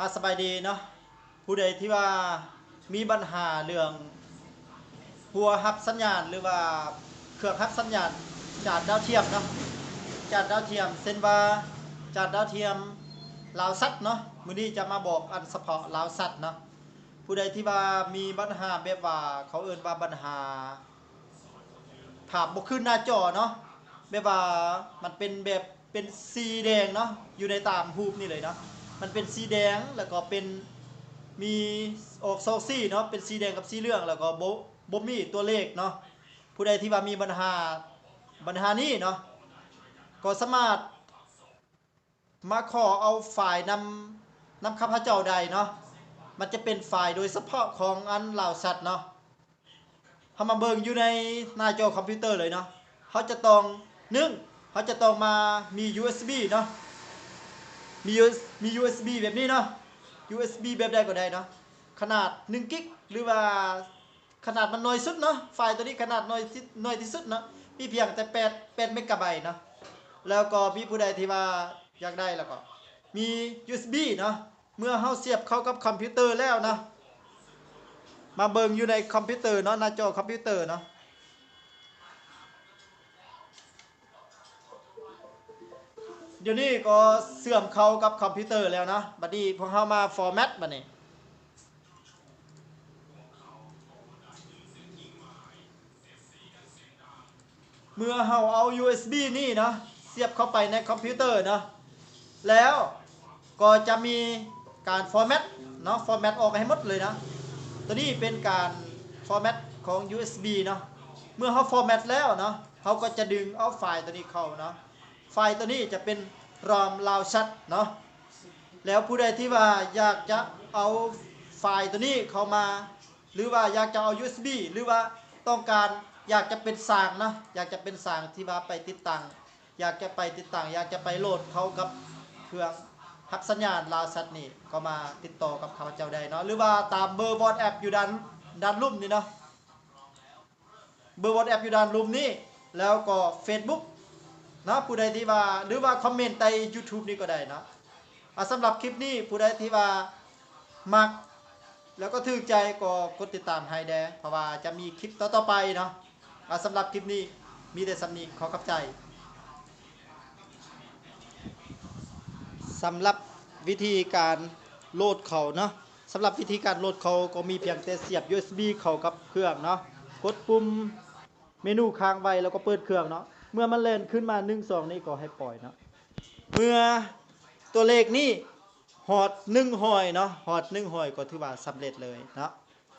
อาสบายดีเนาะผู้ใดที่ว่ามีปัญหาเรื่องหัวหับสัญญาณหรือว่าเครื่องหับสัญญาณจานดาวเทียมเนาะจานดาวเทียมเส้นว่าจานดาวเทียมลาวซัดเนาะมื้อนี้จะมาบอกอันเฉพาะลาวซัดเนาะผู้ใดที่ว่ามีปัญหาแบบว่าเขาเอิ้นว่าปัญหาภาพบ่ขึ้นหน้าจอเนาะแบบว่ามันเป็นแบบเป็นสีแดงเนาะอยู่ในตามรูปนี่เลยเนาะ มันเป็นสีแดงแล้วก็เป็นมีออกซอกซี่เนาะเป็นสีแดงกับสีเหลืองแล้วก็บบมีตัวเลขเนาะผู้ใดที่ว่ามีปัญหาปัญหานี้เนาะก็สามารถมาขอเอาไฟล์นำนำข้าพเจ้าใดเนาะมันจะเป็นไฟล์โดยเฉพาะของอันเหล่าสัตว์เนาะเขามาเบิ่งอยู่ในหน้าจอคอมพิวเตอร์เลยเนาะเขาจะต้องนึ่งเขาจะต้องมามี USB เนาะ มี US มี USB แบบนี้เนาะ USB แบบใดก็ได้เนาะ ขนาด1กิกหรือว่าขนาดมันน้อยสุดเนาะ ไฟล์ตัวนี้ขนาดน้อยที่น้อยที่สุดเนาะ มีเพียงแต่8 8เมกะไบต์เนาะ แล้วก็มีผู้ใดที่ว่าอยากได้แล้วก็ มี USB เนาะ เมื่อเฮาเสียบเข้ากับคอมพิวเตอร์แล้วเนาะ มาเบิงอยู่ในคอมพิวเตอร์เนาะ หน้าจอคอมพิวเตอร์เนาะ เดี๋ยวนี้ก็เสื่อมเข้ากับคอมพิวเตอร์แล้วนะบัดนี้พวกเฮามาฟอร์แมตบัดนี้เมื่อเฮาเอา USB นี่นะเสียบเข้าไปในคอมพิวเตอร์นะแล้วก็จะมีการฟอร์แมตเนาะฟอร์แมตออกให้หมดเลยนะตัวนี้เป็นการฟอร์แมตของ USB เนาะเมื่อเขาฟอร์แมตแล้วเนาะเขาก็จะดึงเอาไฟล์ตัวนี้เข้าเนาะ ไฟตัวนี้จะเป็นรอมลาวชัดเนาะแล้วผู้ใดที่ว่าอยากจะเอาไฟล์ตัวนี้เข้ามา หรือว่าอยากจะเอา USB หรือว่าต้องการอยากจะเป็นสางนะอยากจะเป็นสางที่ว่าไปติดตั้งอยากจะไปติดตั้งอยากจะไปโหลดเข้ากับเครื่องรับสัญญาณลาวซัดนี่ก็มาติดต่อกับข้าพเจ้าได้เนาะหรือว่าตามเบอร์วอทแอปอยู่ด้านด้านรูปนี่เนาะเบอร์วอทแอปอยู่ด้านรูปนี้แล้วก็ Facebook นะผู้ใดที่ว่าหรือว่าคอมเมนต์ใน YouTube นี่ก็ได้นะสำหรับคลิปนี้ผู้ใดที่ว่ามักแล้วก็ถือใจก็กดติดตามให้แดเพราะว่าจะมีคลิปต่อๆไปเนาะะสำหรับคลิปนี้มีแต่สำนีขอขับใจสำหรับวิธีการโหลดเขาเนาะสำหรับวิธีการโหลดเขาก็มีเพียงแต่เสียบ USB เข้ากับเครื่องเนาะกดปุ่มเมนูค้างไว้แล้วก็เปิดเครื่องเนาะ เมื่อมันเล่นขึ้นมา1 2 นี่ก็ให้ปล่อยเนาะเมื่อตัวเลขนี่หอด1หอยเนาะหอด1หอยก็ถือว่าสำเร็จเลยเนาะ